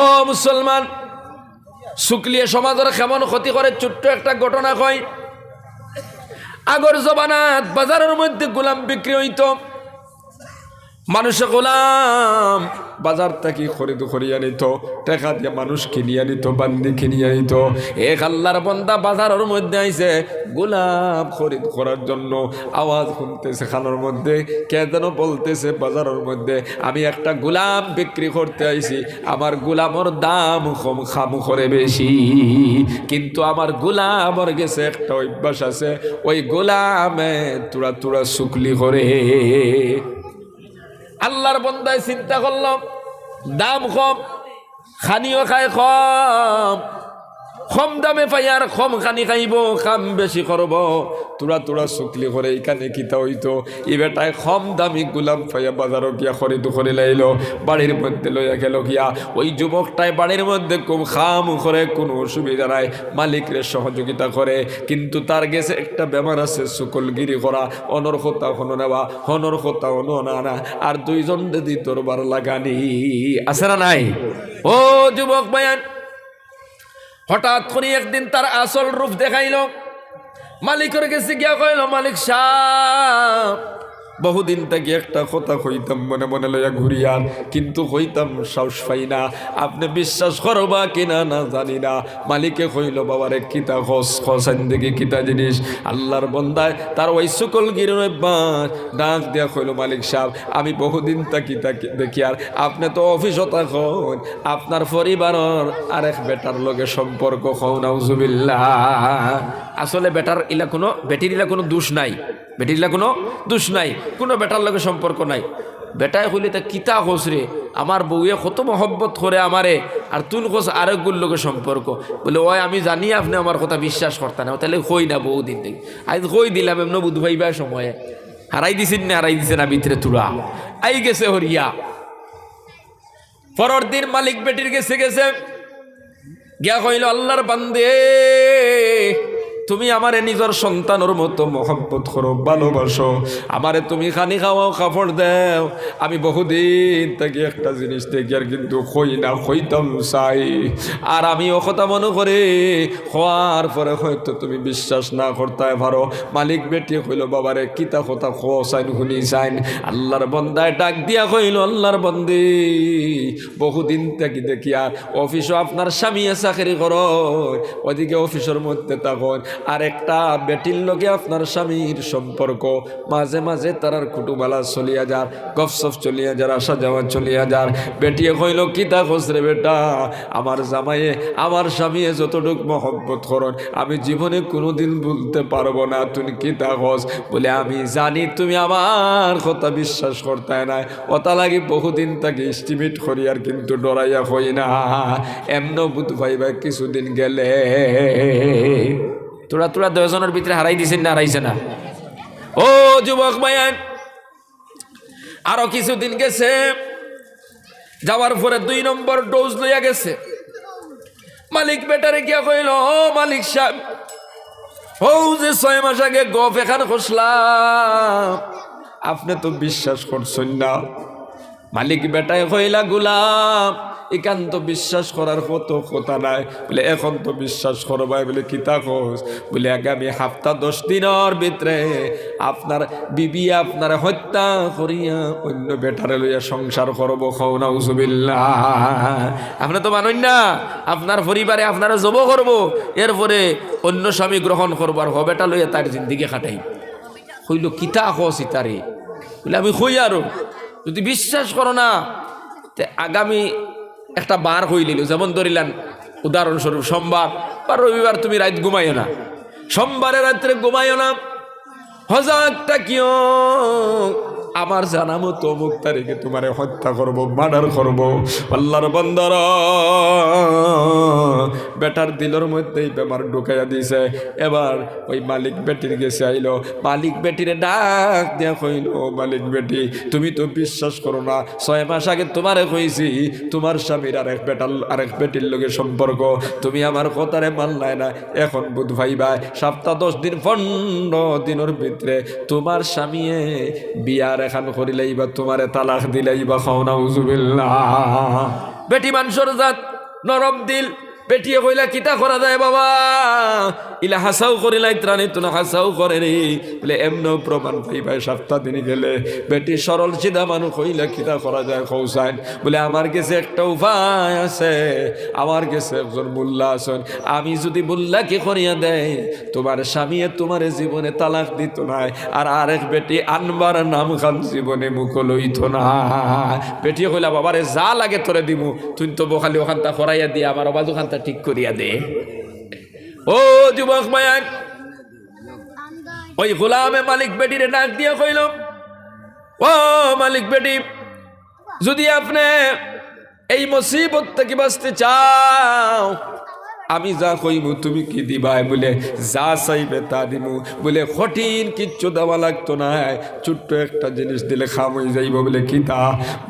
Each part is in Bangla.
ও মুসলমান, শুক্লিয়ে সমাজের কেমন ক্ষতি করে ছোট্ট একটা ঘটনা হয় আগর জবানাত বাজারের মধ্যে গোলাম বিক্রি হইত। মানুষে গোলাম বাজার থেকে খরিদ করিয়া নিত, টাকা দিয়ে মানুষ কিনিয়া নিত, বান্দি কিনিয়া নিত। এক আল্লাহর বন্দা বাজারের মধ্যে আইছে, গোলাপ খরিদ করার জন্য আওয়াজ শুনতেছে খানোর মধ্যে, কে যেন বলতেছে বাজারের মধ্যে, আমি একটা গোলাম বিক্রি করতে আইছি, আমার গোলামর দাম কম, খাম করে বেশি। কিন্তু আমার গোলামর গেছে একটা অভ্যাস আছে, ওই গোলামে তুড়া তুড়া শুকলি করে। আল্লাহর বন্দায় চিন্তা করলাম দাম কম খানিও খায় কম। কম দামে পাই আর কম খানি খাইব কাম বেশি করব। তোরা তোরা শুকলি করে এইখানে কিতা হইতো? ই বেটায় কম দামি গুলাম পাইয়া বাজারও গিয়া খরিদ করে লাইল, বাড়ির মধ্যে লইয়া গেল গিয়া। ওই যুবকটায় বাড়ির মধ্যে খুব খাম করে, কোনো অসুবিধা নাই, মালিকরে সহযোগিতা করে। কিন্তু তার গেছে একটা বেমার আছে, শুকলগিরি করা, অনর কথা হনো নেওয়া কথা হনো না না। আর দুইজন দিদি তোরবার লাগানি আছে না নাই? ও যুবক বায়ান হঠাৎ করে একদিন তার আসল রূপ দেখাইল। মালিকের কাছে গিয়া কইল মালিক সাহ বহুদিন থেকে একটা কথা কইতাম, মনে মনে লইয়া ঘুরিয়ান, কিন্তু কইতাম সাহস পাই না। আপনি বিশ্বাস করো বা কিনা না জানি না। মালিকে কইল, বাবারে, কিতা খস খসান দেখি কিতা জিনিস। আল্লাহর বন্দায় তার ওই সকল গিরনে ডাক দিয়া কইল, মালিক সাহেব, আমি বহুদিন তাকি তাকি দেখি আর আপনি তো অফিসত এখন আপনার পরিবারের আরেক বেটার লগে সম্পর্ক হও নাউজুবিল্লাহ। আসলে বেটার ইলা কোনো বেটির ইলা কোনো দোষ নাই। বেটির ইলা কোনো দোষ নাই। কোনো বেটার লগে সম্পর্ক নাই। বেটায় হইলে তা কিতা হোস রে? আমার বউয়ে কত মহব্বত করে আমারে, আর তুন কোস আরেকগুর লোকের সম্পর্ক। বলে, ওই, আমি জানি আপনি আমার কথা বিশ্বাস করতে না। তাহলে কই না বহুদিন থেকে। আজ কই দিলাম এমন বুধ ভাইবার সময়ে। হারাই দিছেন না, হারাই দিছে না ভিতরে তুরা। আই গেছে হরিয়া। পরের দিন মালিক বেটির গেছে গেছে। গিয়া কইল, আল্লাহর বান্দে তুমি আমারে নিজের সন্তানের মতো মহব্বত করো, ভালোবাসো। আমারে তুমি খানি খাওয়াও, কাপড় দেও। আমি বহুদিন থেকে একটা জিনিস দেখি আর কিন্তু কই না কইতাম চাই। আর আমি ও কথা মনে করি, হওয়ার পরে হয়তো তুমি বিশ্বাস না করতে পারো। মালিক বেটিয়ে কইল বাবারে, কিতা কথা খো চাইন শুনি চাইন আল্লাহর বন্দায় ডাক দিয়া কইল, আল্লাহর বন্দি। বহুদিন থেকে দেখি আর অফিসও আপনার স্বামী চাকরি করো, ওদিকে অফিসের মধ্যে তখন আর একটা বেটির লগে আপনার স্বামীর সম্পর্ক। মাঝে মাঝে তারার কুটুমালা চলিয়া যার, গফসফ চলিয়া যার আসা যাওয়া চলিয়া যার। বেটিয়ে কইল কিতা খসরে বেটা? আমার জামাইয়ে, আমার স্বামীয়ে যতটুক মহব্বত করন, আমি জীবনে কোনোদিন বলতে পারব না। তুমি কিতা খস বলে, আমি জানি তুমি আমার কথা বিশ্বাস করতে নাই। ওটা লাগি বহুদিন তাকে এস্টিমেট করি আর কিন্তু ডরাইয়া হই না। এমন বুধ ভাইবা কিছুদিন গেলে তোরা তোরা দশজনের ভিতরে হারাই দিছেন না, হারাইছে না। ও যুবক ভাইয়ান আরও কিছুদিন গেছে, যাওয়ার পরে দুই নম্বর ডোজ লইয়া গেছে। মালিক বেটারে গিয়া কইল, ও মালিক সাহেব ও যে ছয় মাস আগে গপ এখান খসলাম। আপনি তো বিশ্বাস করছেন না। মালিক বেটায় কইলা, গুলাম এখান তো বিশ্বাস করার কত কথা নাই। বলে, এখন তো বিশ্বাস করবাই। বলে, কিতা খোঁজ বলে, আগামী হাফতা দশ দিনের ভিতরে আপনার বিবি আপনার হত্যা করিয়া অন্য বেটারে লইয়া সংসার করব। খৌ না উজুবিল্লা আপনি তো মানুন না, আপনার পরিবারে আপনারা জব করব। এরপরে অন্য স্বামী গ্রহণ করব আর হবেটা লইয়া তার জিন্দিগি কাটাই হইল কিতা খোঁজ ইতারে? বলে, আমি কই আরও? যদি বিশ্বাস করো না, তে আগামী একটা বার হইলিল যেমন ধরিলেন, উদাহরণস্বরূপ সোমবার, বা রবিবার তুমি রাত ঘুমাইও না। সোমবারে রাত্রে ঘুমাইও না। হজাকটা কিয়? আমার জানা মতো অমুক তারিখে তোমারে হত্যা করব, মার্ডার করব। আল্লাহর বন্দর, বেটার দিলর মধ্যেই বেমার ঢুকাইয়া দিছে। এবার ওই মালিক বেটির গেছে আইলো, মালিক বেটিরে ডাক দিয়া কইল, মালিক বেটি, তুমি তো বিশ্বাস করো না, ছয় মাস আগে তোমারে কইছি, তোমার স্বামীর আরেক বেটার, আরেক বেটির লগে সম্পর্ক, তুমি আমার কথারে মানলাই না। এখন বুধ ভাই ভাই, সপ্তাহ দশ দিন, পনেরো দিনের ভিতরে তোমার স্বামীয়ে বিয়ার এখান করিলেই বা তোমারে তালাক দিলেই বা খাওনা উজুবিল্লা বেটি মানুষের জাত নরম দিল পেটিয়ে কইলা, কিতা করা যায় বাবা? ইলা হাসাও করিলাই ত্রাণে তো না হাসাও করে রে বলে এমন প্রমাণ পাইবাই সপ্তাহ দিন গেলে। বেটি সরল সিধা মানুষ কইলা, কিতা করা যায় কৌসাইন? বলে, আমার কাছে একটা উপায় আছে। আমার কাছে একজন মোল্লা আছেন। আমি যদি মোল্লাকে করিয়া দেয় তোমার স্বামী তোমার জীবনে তালাক দিত না আর আরেক বেটি আনবার নাম খান জীবনে মুখ লইত না। বেটি কইলা, বাবারে, যা লাগে তোরে দিমু। তুই তো বখালি ওখানটা করাইয়া দিয়ে আমার অবাজ ওখানটা ঠিক করিয়া দে। ও যুবক মায়াক ওই গোলামে মালিক বেটিরে ডাক দিয়া কইল, ও মালিক বেটি, যদি আপনি এই মুসিবত থেকে বাঁচতে চাও, আমি যা কইমু তুমি কি দিবাই বলে, যা চাইবে তা দিমু। বলে, কঠিন কিচ্ছু দেওয়া লাগতো না, ছোট্ট একটা জিনিস দিলে খাম হয়ে যাইব বলে, কি তা?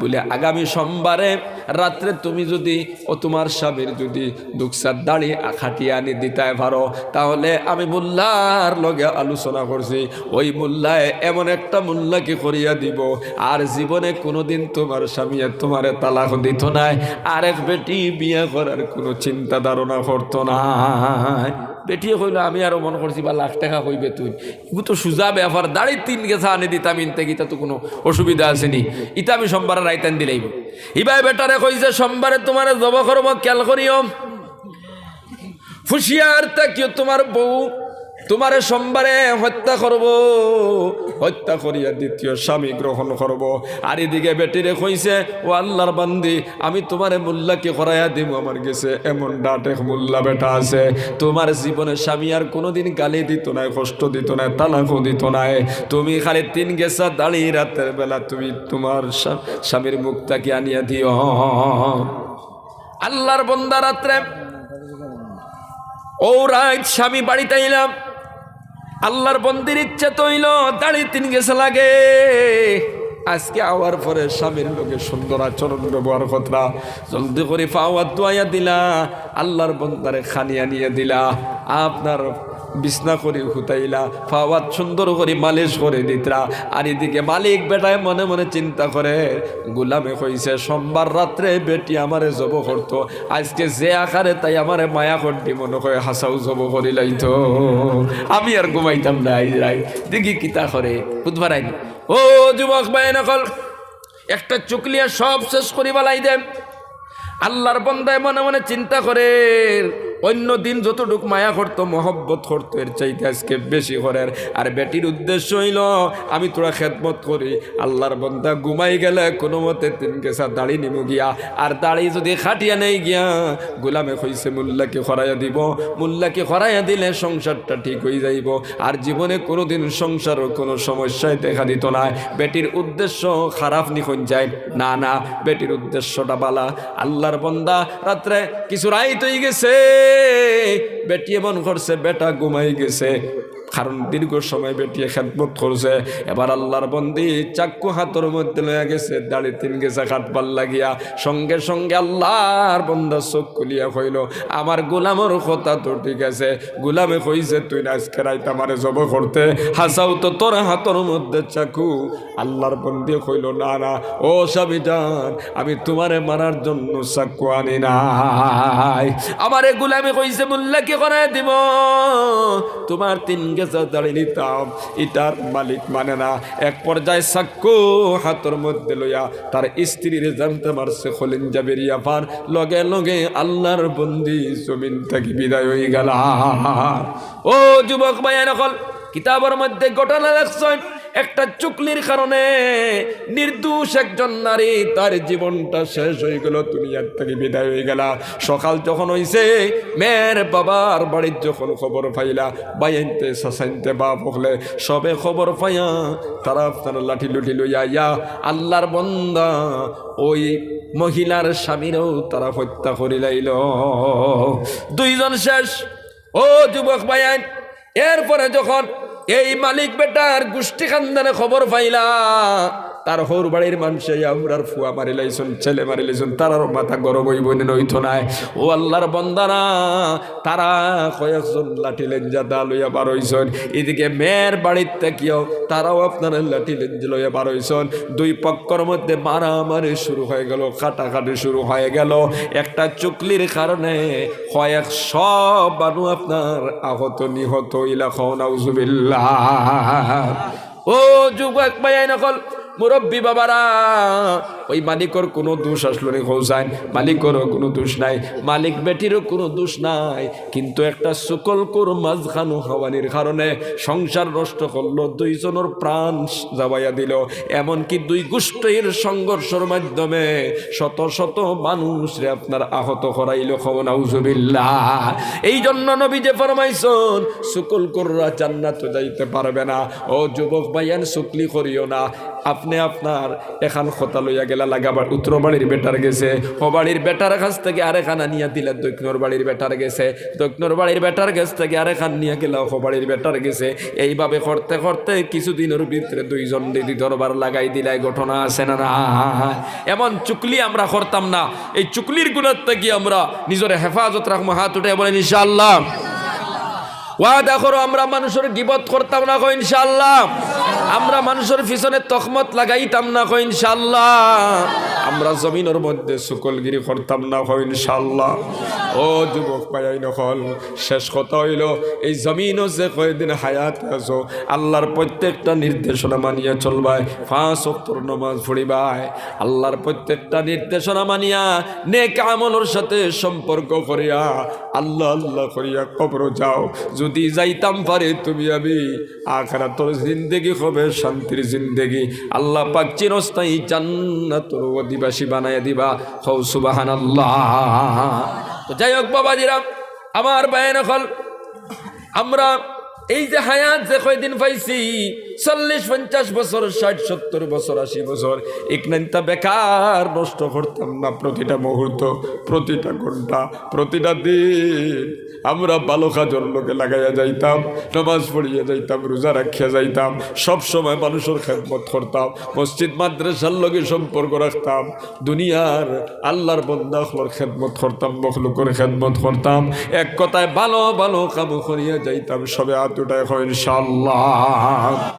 বলে, আগামী সোমবারে রাত্রে তুমি যদি ও তোমার স্বামীর যদি দুঃসার দাড়ি খাটিয়ে আনি দিতায় পারো, তাহলে আমি মোল্লার লগে আলোচনা করছি। ওই মোল্লায় এমন একটা মোল্লাকে করিয়া দিব? আর জীবনে কোনোদিন তোমার স্বামী তোমারে তালাক দিত নাই। আরেক বেটি বিয়ে করার কোনো চিন্তা ধারণা করতো না বেটিয়ে হইল আমি আরও মনে করছি বা লাখ টাকা হইবে তুই। ইগু তো সুজা ব্যাপার দাঁড়িয়ে তিন গেছা আনে দিতাম ইনতে গীতা তো কোনো অসুবিধা আসেনি ইতা আমি সোমবার রাইতান দিলাইব ইবাই বেটারে কইছে, সোমবারে তোমার জব করব, খেয়াল করিও। ফুসিয়ার তাকিও তোমার বউ তোমারে সোমবারে হত্যা করব। হত্যা করিয়া দ্বিতীয় স্বামী গ্রহণ করব। আর এদিকে বেটিরে কইছে, ও আল্লাহর বান্দি, আমি তোমারে মোল্লাকে করাইয়া দিব আমার গেছে এমন ডাটে মোল্লা বেটা আছে। তোমার জীবনে স্বামী আর কোনোদিন গালি দিত না কষ্ট দিত না তালাকও দিত না তুমি খালি তিন গেছা দাঁড়িয়ে রাতের বেলা তুমি তোমার স্বা- স্বামীর মুখটাকে আনিয়া দিও। আল্লাহর বন্দা রাত্রে ও রাত স্বামী বাড়িতে এলাম। আল্লাহর বন্দির ইচ্ছে তৈল দাড়ি তিন গেছে লাগে। আজকে আওয়ার পরে স্বামীর লোকে সুন্দর আচরণ ব্যবহার কথা জলদি করে পাওয়া দোয়া দিলা, আল্লাহর বন্দারে খানিয়া নিয়ে দিলা। আপনার বিছনা করে হুতাইলা ফাওয়াত সুন্দর করে মালিশ করে দিতরা। আর এদিকে মালিক বেটায় মনে মনে চিন্তা করে, গুলামে কইছে, সোমবার রাত্রে বেটি আমারে জব করতো। আজকে যে আকারে তাই আমারে মায়া করতি, মনে করে হাসাও জব করিলাই তো আমি আর ঘুমাইতাম না রাই দেখি কিতা করে, বুধবার আইনি। ও যুবক ভাই নকল একটা চুকলিয়া সব শেষ করি বেলাই দেন আল্লাহর বন্দায় মনে মনে চিন্তা করে অন্য দিন যতটুক মায়া করতো মহব্বত করতো এর চাইতে আজকে বেশি করার আর বেটির উদ্দেশ্য হইল, আমি তোরা খেদমত করি। আল্লাহর বন্দা ঘুমাই গেলে কোনো মতে তিন কেসা দাড়ি নিমু গিয়া। আর দাড়ি যদি খাটিয়া নেই গিয়া, গোলামে কইছে মোল্লাকে খরাইয়া দিব। মোল্লাকে খরাইয়া দিলে সংসারটা ঠিক হয়ে যাইব। আর জীবনে কোনো কোনোদিন সংসারও কোনো সমস্যায় দেখা দিত না। বেটির উদ্দেশ্য খারাপ নিখন যায়। না না, বেটির উদ্দেশ্যটা বালা। আল্লাহর বন্দা, রাত্রে কিছু রাইত হয়ে গেছে। বেটি এমন করছে বেটা ঘুমাই গেছে। কারণ দীর্ঘ সময় বেটিয়ে খেদমত করছে। এবার আল্লাহর বন্দি চাক্কু হাতর মধ্যে লয়ে গেছে, দাড়ি তিন গেছে কাটবার লাগিয়া সঙ্গে সঙ্গে আল্লাহর বন্দা চোখ খুলিয়া কইল, আমার গোলামর কথা তো ঠিক আছে, গোলামে কইছে, তুই আজকে রাইতে আমারে জব করতে। হাসাও তো তোর হাতর মধ্যে চাকু। আল্লাহর বন্দি কইল, না না, ও স্বামী যান আমি তোমারে মারার জন্য চাকু আনি নাই। আমারে গোলামে কইছে মোল্লাকে করে দিব? তোমার তিন গেছে দাঁড়িয়ে নিতাম, ইটার মালিক মানে না। এক পর্যায়ে সাক্ষ্য হাতর মধ্যে লইয়া তার স্ত্রীর জানতে পারছে খলিঞ্জা বেরিয়া পার লগে লগে আল্লাহর বন্দি জমিন থেকে বিদায় হয়ে গেল। ও যুবক ভাইয়া নকল কিতাবের মধ্যে ঘটনা একটা চুকলির কারণে নির্দোষ একজন নারী তার জীবনটা শেষ হয়ে গেল তুমি দুনিয়ার থেকে বিদায় হয়ে গেলা। সকাল যখন হইছে, মেয়ের বাবার বাড়ির যখন খবর পাইলা, বাইনতে সাসাইনতে বাপ হলে সবে খবর পাইয়া তারা আপনার লাঠি লুঠি লইয়া ইয়া আল্লাহর বন্দা ওই মহিলার স্বামীরও তারা হত্যা করিলাইল দুইজন শেষ। ও যুবক ভাইয়ান এরপরে যখন এই মালিক বেটার গোষ্ঠী খানদানে খবর পাইলা। তার হৌর বাড়ির মানুষে আমরার ফুয়া মারি লাইছুন ছেলে মারি লাইছুন তারার মাথা গরম হইব নইত নাই। ও আল্লাহর বন্দারা, তারা কয়েকজন লাঠি লেঞ্জা দা লইয়া বার হইছন। এদিকে মেয়ের বাড়ির থেকেও তারাও আপনার লাঠি লেঞ্জা লইয়া বার হইছন। দুই পক্ষর মধ্যে মারামারি শুরু হয়ে গেল কাটাকাটি শুরু হয়ে গেল। একটা চুকলির কারণে কয়েক সব বানু আপনার আহত, নিহত ইলাখন নাউজুবিল্লাহ। ও যুবক ভাই নকল মুরব্বী বাবারা ওই মালিকর কোনো দোষ আসলো নি খোঁজায় মালিকরও কোনো দোষ নাই, মালিক বেটিরও কোনো দোষ নাই, কিন্তু একটা সুকল কোর মাঝখানো হওয়ানির কারণে সংসার নষ্ট করল, দুইজনের প্রাণ যাবাইয়া দিল। এমনকি দুই গোষ্ঠীর সংঘর্ষের মাধ্যমে শত শত মানুষরে আপনার আহত করাইল খবনাউজুবিল্লাহ এই জন্য নবী যে ফরমাইছন সুকল কররা জান্নাত যাইতে পারবে না। ও যুবক ভাইয়ান, সুকলি করিও না। আপনি আপনার এখান খতা লইয়া গেলা লাগাবার উত্তর বাড়ির বেটার গেছে। ও বাড়ির বেটার কাছ থেকে আরেখান আনিয়া দিলে দক্ষিণর বাড়ির বেটার গেছে। দক্ষিণর বাড়ির বেটার কাছ থেকে আরেখান নিয়ে গেলা ও বাড়ির বেটার গেছে। এইভাবে করতে করতে কিছুদিনের ভিতরে দুইজন দিদি দরবার লাগাই দিলাই ঘটনা আছে না না? এমন চুকলি আমরা করতাম না। এই চুকলির গুণার থেকে আমরা নিজের হেফাজত রাখব, হাত উঠে বলেন, ইনশাআল্লাহ। ওয়াদা করো, আমরা মানুষের গিবত করতাম না কো ইনশাল্লাহ আমরা মানুষের পিছনে তখমত লাগাইতাম না কো ইনশাল্লাহ আমরা জমিনের মধ্যে সুকলগিরি করতাম না কো ইনশাল্লাহ ও যুবক পাই নকল শেষ কথা হইল, এই জমিনও যে কয়েকদিন হায়াত আছো, আল্লাহর প্রত্যেকটা নির্দেশনা মানিয়া চলবাই পাঁচ অক্টর নমাজ পড়িবাই আল্লাহর প্রত্যেকটা নির্দেশনা মানিয়া নেক আমলের সাথে সম্পর্ক করিয়া, আল্লাহ আল্লাহ করিয়া কবর যাও। যদি যাইতাম পারে তুমি আমি আখরা তোর জিন্দেগি হবে শান্তির জিন্দেগি। আল্লাহ পাক চিরস্থায়ী জান্নাতর অধিবাসী বানায় দিবা। হৌ সুবাহান আল্লাহ তো যাই হোক বাবাজিরা, আমার বায়ন হল, আমরা এই যে হায়াত যে কয়দিন পাইছি চল্লিশ, পঞ্চাশ বছর, ষাট, সত্তর বছর, আশি বছর। একনাইনটা বেকার, নষ্ট করতাম না প্রতিটা মুহূর্ত, প্রতিটা ঘণ্টা, প্রতিটা দিন। আমরা ভালো কাজের লোকে লাগাইয়া যাইতাম, নামাজ পড়িয়া যাইতাম, রোজা রাখিয়া যাইতাম, সব সময় মানুষের খেদমত করতাম, মসজিদ, মাদ্রাসার লগে সম্পর্ক রাখতাম, দুনিয়ার আল্লাহর বন্দাখলোর খেদমত করতাম, মখলুকের খেদমত করতাম। এক কথায় ভালো ভালো কাম করিয়া যাইতাম, সবে আতুটায় হয় ইনশাল্লাহ